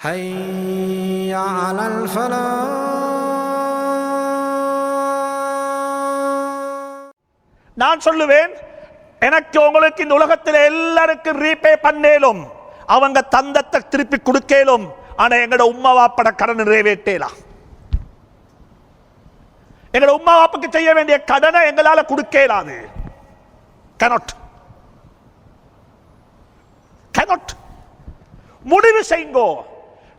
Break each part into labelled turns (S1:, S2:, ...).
S1: حي على الفلاح
S2: நான் சொல்லுவேன் எனக்கு உங்களுக்கு இந்த உலகத்தில் எல்லாருக்கும் ரீபே பண்ணேலும் அவங்க தந்தத்தை திருப்பி கொடுக்கலும் ஆனா எங்கட உம்மா வாப்பட கடன் நிறைவேற்றலாம் எங்கட உம்மா வாப்புக்கு செய்ய வேண்டிய கடனை எங்களால கொடுக்க இயலாது cannot cannot முடிவு செய்யுங்கோ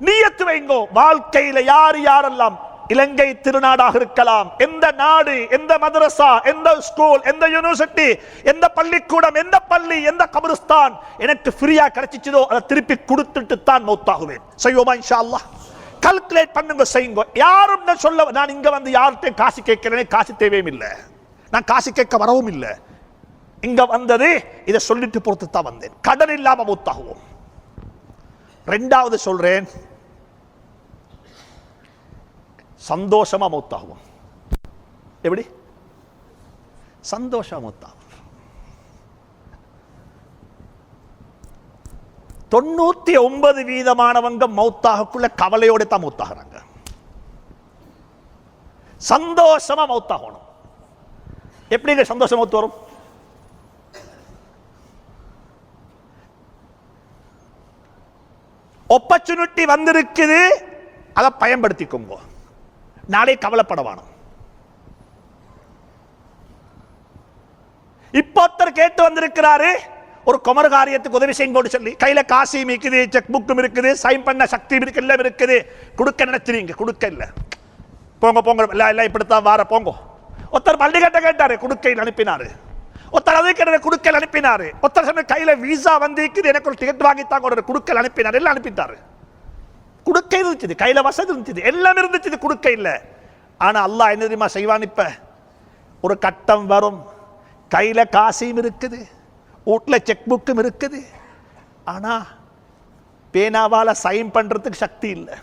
S2: நீயத்து வைங்கோ. வாழ்க்கையில யார் யாரெல்லாம் இலங்கை திருநாடாக இருக்கலாம். எந்த நாடு எந்த மதரசா எந்த ஸ்கூல் எந்த யூனிவர்சிட்டி எந்த பள்ளிக்கூடம் எந்த பள்ளி எந்த கபருஸ்தான் எனக்கு ஃப்ரீயா கிடைச்சிச்சதோ அதை திருப்பி கொடுத்துட்டு தான் மௌத்தாகுவேன். செய்வோமா இன்ஷா அல்லாஹ் கல்குலேட் பண்ணுங்க செய்யுங்க. யாரும் நான் சொல்ல நான் இங்க வந்து யார்கிட்ட காசு கேட்கிறேன் காசு தேவையும் இல்லை. நான் காசு கேட்க வரவும் இல்லை. இங்க வந்தது இதை சொல்லிட்டு பொறுத்து தான் வந்தேன். கடன் இல்லாம மூத்தாகுவோம். ரெண்டாவது சொல்றேன் சந்தோஷமா மூத்தாகுவோம் எப்படி சந்தோஷமா மூத்தாகும் தொண்ணூத்தி ஒன்பது வீதமானவங்க மௌத்தாகக்குள்ள கவலையோடு தான் மௌத்தாகிறாங்க சந்தோஷமா மௌத்தாகணும் எப்படிங்க சந்தோஷம் மௌத்து வரும் ஒப்பர்ச்சுனிட்டி வந்திருக்குது அதை பயன்படுத்திக்கோங்க நாளை கவலைப்பட வேணும் இப்போ ஒருத்தர் கேட்டு வந்திருக்கிறாரு ஒரு குமர காரியத்துக்கு உதவி செய்யுங்கோடு சொல்லி. கையில காசியும் இருக்குது செக் புக்கும் இருக்குது சைன் பண்ண சக்தி இருக்கு எல்லாம் இருக்குது கொடுக்க நினைச்சிருங்க கொடுக்க இல்ல. போங்க போங்க எல்லாம் எல்லாம் இப்படித்தான் வார போங்க. ஒருத்தர் பள்ளிக்கட்ட கேட்டாரு கொடுக்கையில் அனுப்பினாரு. ஒருத்தர் அதை கேட்ட குடுக்கல் அனுப்பினாரு. ஒருத்தர் சொன்ன கையில விசா வந்திருக்குது எனக்கு ஒரு டிக்கெட் வாங்கித்தான் ஒரு குடுக்கல் அனுப்பினார் எல்லாம் அனுப்பிட்டாரு. குடுக்கை இருந்துச்சு. கையில வசதி இருந்துச்சு. எல்லாம் இருந்துச்சு குடுக்கை இல்லை ஆனா அல்லாஹ் என்ன தெரியுமா செய்வான் இப்ப? ஒரு கட்டம் வரும். கையில காசையும் இருக்குது. வீட்டில் செக் புக்கும் இருக்குது. ஆனா பேனாவால் சைன் பண்றதுக்கு சக்தி இல்லை.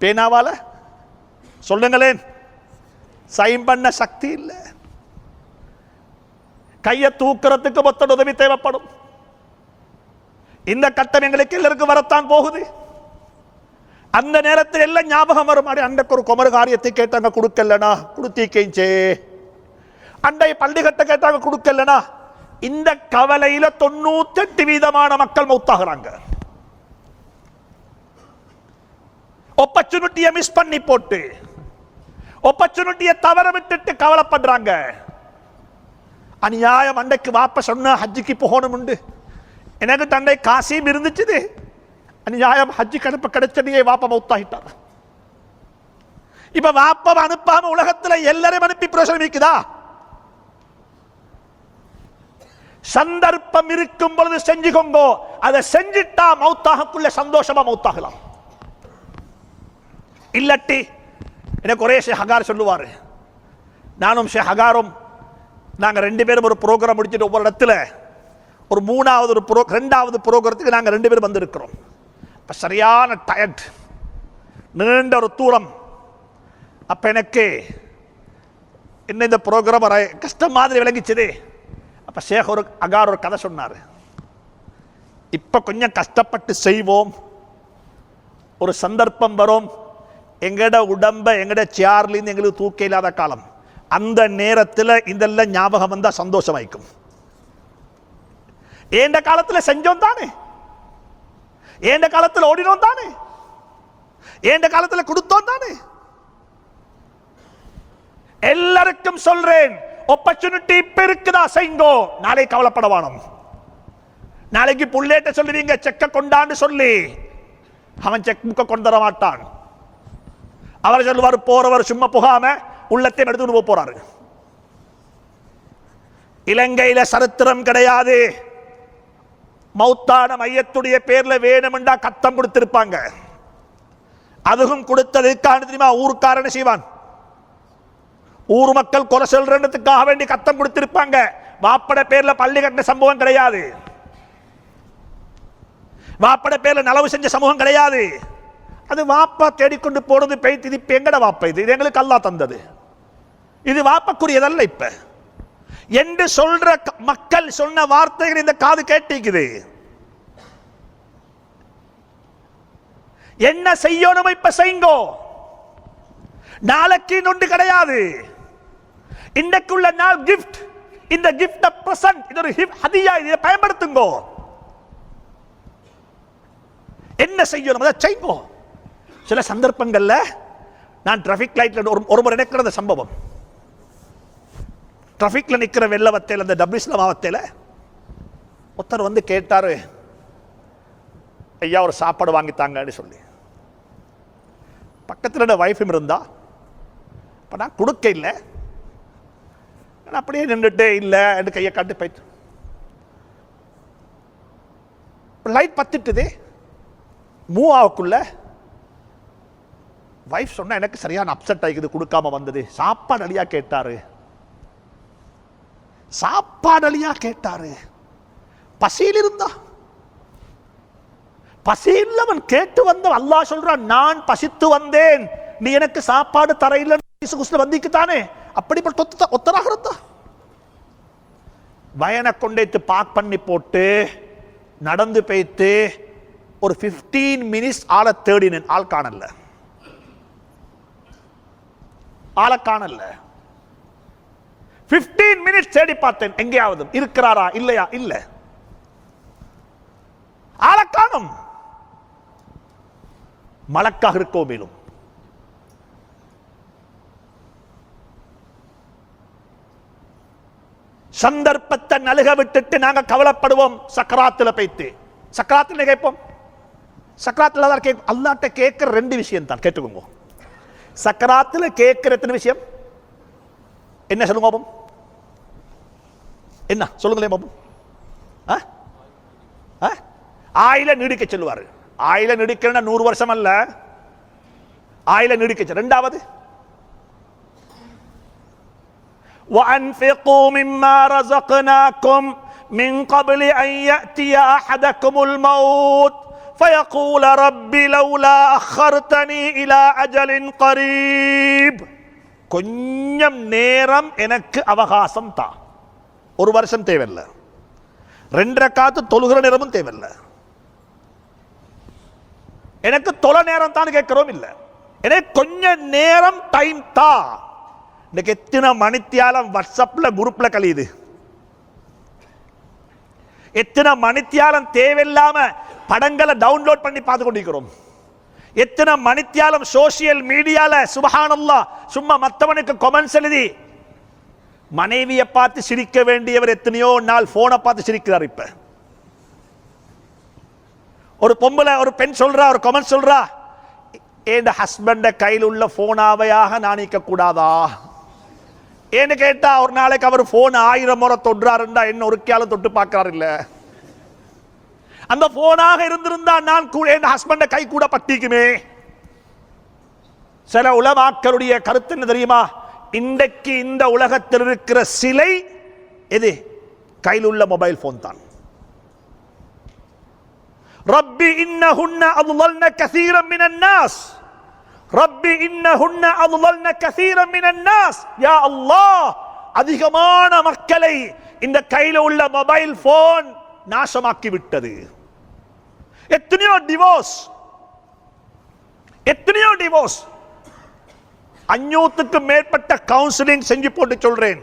S2: பேனாவால்? சொல்லுங்களேன். சைன் பண்ண சக்தி இல்லை. கையை தூக்குறதுக்கு மொத்த உதவி தேவைப்படும். இந்த கட்டம் எங்களுக்கு எல்லாருக்கும் வரத்தான் போகுது. அந்த நேரத்தில் எல்லாம் ஞாபகம் வரும். அடி அண்டைக்கு ஒரு குமர காரியத்தை கேட்டாங்க கொடுக்கலனா? கொடுத்தீக்கேஞ்சே அண்டை பள்ளி கட்ட கேட்டாங்க கொடுக்கலனா? இந்த கவலையில தொண்ணூத்தெட்டு வீதமான மக்கள் மௌத்தாகிறாங்க. ஆப்பர்ச்சுனிட்டியை மிஸ் பண்ணி போட்டு ஆப்பர்ச்சுனிட்டியை தவற விட்டுட்டு கவலைப்படுறாங்க. அநியாயம் அண்டைக்கு வாப்ப சொன்ன ஹஜ்ஜிக்கு போகணும் உண்டு எனக்கு தந்தை காசியும் இருந்துச்சு அநியாயம் ஹஜ்ஜி கணப்பு கிடைச்சதையே வாப்ப மௌத்தாகிட்டார். இப்ப வாப்பம் அனுப்பாம உலகத்துல எல்லாரையும் அனுப்பி பிரசமிக்குதா சந்தர்ப்பம் இருக்கும் பொழுது செஞ்சுக்கோங்கோ. அதை செஞ்சிட்டா மௌத்தாகக்குள்ள சந்தோஷமா மௌத்தாகலாம். இல்லட்டி எனக்கு ஒரே ஷே ஹகார் சொல்லுவாரு. நானும் ஷே ஹகாரும் நாங்க ரெண்டு பேரும் ஒரு ப்ரோக்ராம் முடிச்சுட்டு ஒவ்வொரு இடத்துல ஒரு மூணாவது ஒரு ப்ரோ ரெண்டாவது புரோகிரத்துக்கு நாங்கள் ரெண்டு பேரும் வந்திருக்கிறோம். இப்போ சரியான டயர்ட் நீண்ட ஒரு தூரம். அப்ப எனக்கு என்ன இந்த ப்ரோக்ராம் வர கஷ்டம் மாதிரி விளங்கிச்சது. அப்ப ஷேக் ஒரு அகார் ஒரு கதை சொன்னார். இப்ப கொஞ்சம் கஷ்டப்பட்டு செய்வோம். ஒரு சந்தர்ப்பம் வரும். எங்கட உடம்ப எங்கட சேர்லேருந்து எங்களுக்கு தூக்க இல்லாத காலம். அந்த நேரத்தில் இதெல்லாம் ஞாபகம் வந்தால் சந்தோஷமாக்கும் ஏண்ட காலத்துல செஞ்சோம் தானே? ஏண்ட காலத்துல ஓடினோம் தானே? ஏண்ட காலத்துல கொடுத்தோம் தானே? எல்லாருக்கும் சொல்றேன் ஆப்பர்ச்சுனிட்டி இப்ப இருக்குதா? செய்ங்கோ நாளை கவலைப்பட வேணும். நாளைக்கு புள்ளேட்ட சொல்லுவீங்க செக்க கொண்டான்னு சொல்லி. அவன் செக் புக்க கொண்டு தர மாட்டான். அவர் சொல்லுவார் போறவர் சும்மா புகாம உள்ளத்தை எடுத்து போக போறாரு. இலங்கையில சரித்திரம் கிடையாது. மௌத்தான மையத்துடைய பேர்ல வேணுமெண்டா கத்தம் கொடுத்திருப்பாங்க. அதுவும் கொடுத்ததுக்கான தெரியுமா? ஊருக்காரன் செய்வான். ஊர் மக்கள் கொலை சொல்றதுக்காக வேண்டி கத்தம் கொடுத்திருப்பாங்க. வாப்பட பேர்ல பள்ளி கட்டின சம்பவம் கிடையாது. வாப்பட பேர்ல நலவு செஞ்ச சமூகம் கிடையாது. அது வாப்பா தேடிக்கொண்டு போனது பெய்த்து இது இப்ப எங்கட வாப்பா இது? இது எங்களுக்கு அல்லா தந்தது. இது வாப்பக்குரியதல்ல இப்ப. என்று சொல்ற மக்கள் சொன்ன வார்த்தைகள் இந்த காது கேட்டிக்குது. என்ன செய்யணும் இப்ப செய்யுங்கோ நாளைக்கு நொண்டு கிடையாது. இன்றைக்குள்ள நாள் கிஃப்ட் இந்த கிஃப்ட் பிரசன்ட் இது ஒரு ஹதியா. இதை பயன்படுத்துங்கோ. என்ன செய்யணும்? அதை செய்யுங்கோ சில சந்தர்ப்பங்கள்ல நான் டிராஃபிக் லைட்ல ஒரு ஒரு முறை நடக்கிற சம்பவம். ட்ராஃபிக்கில் நிற்கிற நிக்கிற வெள்ளவத்தையில் அந்த டபிள்யூஸ்ல மாவத்தையில் ஒருத்தர் வந்து கேட்டாரு ஐயா ஒரு சாப்பாடு வாங்கித்தாங்கன்னு சொல்லி. பக்கத்தில் ஒய்ஃபும் இருந்தா இப்போ நான் கொடுக்க இல்லை. நான் அப்படியே நின்றுட்டு இல்லை என்று கையை காட்டி போயிட்டு. லைட் பத்துட்டுதே மூவ் ஆகக்குள்ள வைஃப் சொன்னால் எனக்கு சரியான அப்செட் ஆகிக்குது கொடுக்காம வந்தது. சாப்பாடு அழியாக கேட்டார். சாப்பாடலியா கேட்டாரு. பசியில் இருந்தா பசியில் அவன் கேட்டு வந்த அல்லாஹ் சொல்றான் நான் பசித்து வந்தேன். நீ எனக்கு சாப்பாடு தரையில் வந்திக்கு தானே அப்படிப்பட்ட ஒத்தராக இருந்தா வயனை கொண்டேத்து பாக் பண்ணி போட்டு நடந்து போய்த்து ஒரு 15 மினிட்ஸ் ஆளை தேடினேன். ஆள் காணல. ஆளை காணல. 15 மினிட்ஸ் தேடி பார்த்தேன். எங்கேயாவது இருக்கிறாரா? இல்லையா? இல்ல. ஆளை காணும் மலக்காக இருக்கோ மேலும். சந்தர்ப்பத்தை நலுக விட்டுட்டு நாங்க கவலைப்படுவோம். சக்கராத்துல பைத்து. சக்கராத்துல கேட்போம்? சக்கராத்துல தான் கேட்கும் அல்லாட்ட கேட்கிற ரெண்டு விஷயம் தான். கேட்டுக்கோங்க. சக்கராத்துல கேட்கிற எத்தனை விஷயம்? என்ன சொல்லுங்க என்ன சொல்லுங்களேன் பாப்போம் ஆ? ஆ? ஆயில நீடிக்க சொல்லுவாரு ஆயில நீடிக்கிறன்னா நூறு வருஷம் அல்ல ஆயில நீடிக்க சொல். ரெண்டாவது وأنفقوا مما رزقناكم من قبل أن يأتي أحدكم الموت فيقول رب لولا أخرتني إلى أجل قريب கொஞ்சம் நேரம் எனக்கு அவகாசம் தா ஒரு வருஷம் தேவையில்லை. ரெண்டரை காத்து தொழுகிற நேரமும் தேவையில்லை. எனக்கு தொலை நேரம் தான் கேட்கிறோம் இல்லை. எனக்கு கொஞ்ச நேரம் டைம் தா. இன்னைக்கு எத்தனை மணித்தியாலம் வாட்ஸ்அப்பில் குரூப்பில் கழியுது? எத்தனை மணித்தியாலம் தேவையில்லாம படங்களை டவுன்லோட் பண்ணி பார்த்து கொண்டிருக்கிறோம்? எத்தனை மணித்தியாலம் சோசியல் மீடியால சுபஹானல்லா சும்மா மற்றவனுக்கு கொமெண்ட்ஸ் எழுதி மனைவியை பார்த்து சிரிக்க வேண்டியவர் எத்தனையோ நாள் போனை பார்த்து சிரிக்கிறார் இப்ப. ஒரு பொம்பளை ஒரு பெண் சொல்றா ஒரு கமெண்ட் சொல்றா என் ஹஸ்பண்ட கையில் உள்ள போனாவையாக நாணிக்க கூடாதா? ஏன்னு கேட்டா ஒரு நாளைக்கு அவர் போன் ஆயிரம் முறை தொடுறாருண்டா என்ன ஒரு கேளும் தொட்டு பார்க்கறாரு இல்ல. அந்த போனாக இருந்திருந்தா நான் கூட என் ஹஸ்பண்ட கை கூட பட்டிக்குமே? சில உலமாக்களுடைய கருத்து என்ன தெரியுமா? இன்றைக்கு இந்த உலகத்தில் இருக்கிற சிலை எது? கையில் உள்ள மொபைல் போன் தான். ரப்பி இன்னஹுன்ன அதுலல்ன கசீரம் மினன் நாஸ். ரப்பி இன்னஹுன்ன அதுலல்ன கசீரம் மினன் நாஸ். யா அல்லாஹ் அதிகமான மக்களை இந்த கையில் உள்ள மொபைல் போன் நாசமாக்கி விட்டது எத்தனையோ டிவோர்ஸ் எத்தனையோ டிவோர்ஸ் அஞ்சூத்துக்கு மேற்பட்ட கவுன்சிலிங் செஞ்சு போட்டு சொல்றேன்.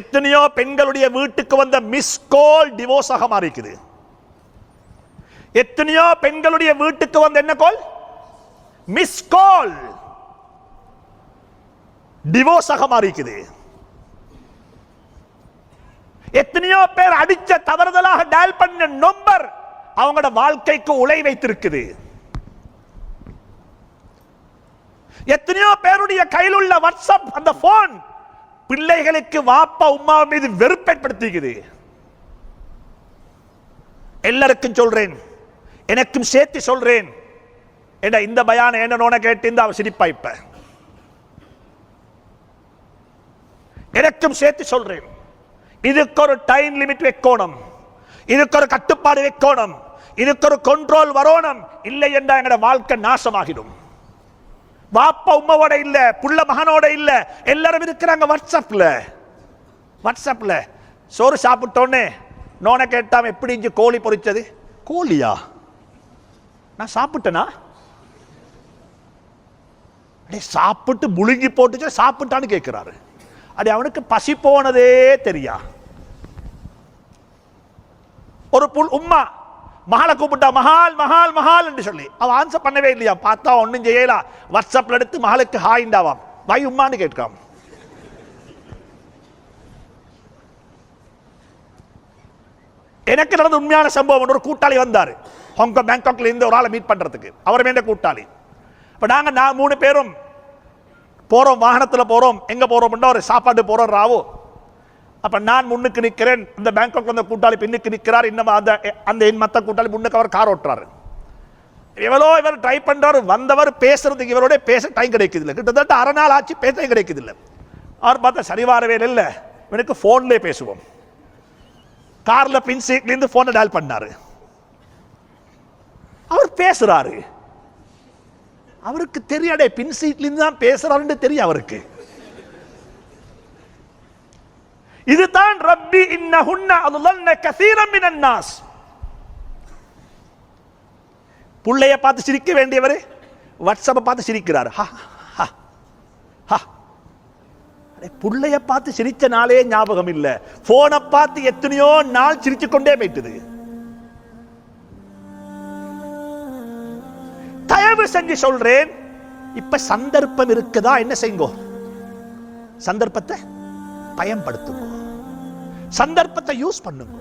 S2: எத்தனையோ பெண்களுடைய வீட்டுக்கு வந்த மிஸ் கால் டிவோர்ஸ் ஆக மாறிக்குது. எத்தனையோ பெண்களுடைய வீட்டுக்கு வந்த என்ன கால் மிஸ் கால் டிவோர்ஸ் ஆக மாறிக்குது. எத்தனையோ பேர் அடிச்ச தவறுதலாக டயல் பண்ண நம்பர் அவங்களோட வாழ்க்கைக்கு உலை வைத்திருக்குது. எத்தனையோ பேருடைய கையில் உள்ள வாட்ஸ்அப் அந்த போன் பிள்ளைகளுக்கு வாப்பா உமா மீது வெறுப்பேற்படுத்திக்குது எல்லாருக்கும் சொல்றேன். எனக்கும் சேர்த்து சொல்றேன். என்ன இந்த பயான என்ன கேட்டு இந்த அவ சிரிப்பா இப்ப? எனக்கும் சேர்த்து சொல்றேன். இதுக்கு ஒரு டைம் லிமிட் வைக்கணும். இதுக்கு ஒரு கட்டுப்பாடு வைக்கணும். இதுக்கு ஒரு கண்ட்ரோல் வரணும். இல்லை என்றால் எங்கட வாழ்க்கை நாசமாகிடும். வாப்பா உம்மாவோட இல்ல புள்ள மகனோட இல்ல. எல்லாரும் இருக்கிறாங்க வாட்ஸ்அப்ல வாட்ஸ்அப்ல சோறு சாப்பிட்டோன்னே நோனை கேட்டாம எப்படி இஞ்சி கோழி பொரிச்சது கோழியா? நான் சாப்பிட்டேனா? அடே சாப்பிட்டு முழுங்கி போட்டுச்சு சாப்பிட்டான்னு கேட்கிறாரு அடே அவனுக்கு பசி போனதே தெரியா? ஒரு புல் உம்மா. மகாலை கூப்பிட்டா மகால் மகால் மகால் என்று சொல்லி. அவன் ஆன்சர் பண்ணவே இல்லையா? பார்த்தா ஒன்றும் செய்யலாம் வாட்ஸ்அப்பில் எடுத்து மகளுக்கு ஹாய்ண்டாவாம் வாய் உம்மான்னு கேட்காம் எனக்கு நடந்த உண்மையான சம்பவம் ஒரு கூட்டாளி வந்தார். ஹாங்காங் பேங்காக்ல இருந்து ஒரு ஆளை மீட் பண்றதுக்கு. அவர் வேண்ட கூட்டாளி. இப்போ நாங்கள் நான் மூணு பேரும் போகிறோம் வாகனத்தில் போகிறோம் எங்கே போகிறோம்னா ஒரு சாப்பாடு போகிறோம் ராவோ. அப்ப நான் முன்னுக்கு நிற்கிறேன். இந்த பேங்காக்ல அந்த கூட்டாளி பின்னுக்கு நிற்கிறார். இன்னும் அந்த அந்த என் மத்த கூட்டாளி முன்னுக்கு அவர் கார் ஓட்டுறாரு. எவ்வளோ இவர் ட்ரை பண்றாரு வந்தவர் பேசுறதுக்கு இவரோட பேச டைம் கிடைக்குது இல்லை கிட்டத்தட்ட அரை நாள் ஆச்சு பேச டைம் கிடைக்குது இல்லை அவர் பார்த்தா சரி வரவே இல்லை இவனுக்கு ஃபோன்லேயே பேசுவோம். கார்ல பின் சீட்ல இருந்து டயல் பண்ணாரு. அவர் பேசுறாரு. அவருக்கு தெரியாடே பின் சீட்லேருந்து தான் பேசுறாருன்னு தெரியும் அவருக்கு. இதுதான் ரப்பி இன்னஹுன்ன அதுலன்ன கசீரம் மினன் நாஸ் புள்ளைய பார்த்து சிரிக்க வேண்டியவர் வாட்ஸ்அப்பை பார்த்து சிரிக்கிறார். ஹா ஹா ஹா. புள்ளைய பார்த்து சிரிச்ச நாளே ஞாபகம் இல்ல. போனை பார்த்து எத்தனையோ நாள் சிரிச்சு கொண்டே போயிட்டுது. தயவு செஞ்சு சொல்றேன் இப்ப சந்தர்ப்பம் இருக்குதா என்ன செய்யுங்கோ? சந்தர்ப்பத்தை பயன்படுத்துங்க. சந்தர்ப்பத்தை யூஸ் பண்ணுங்க.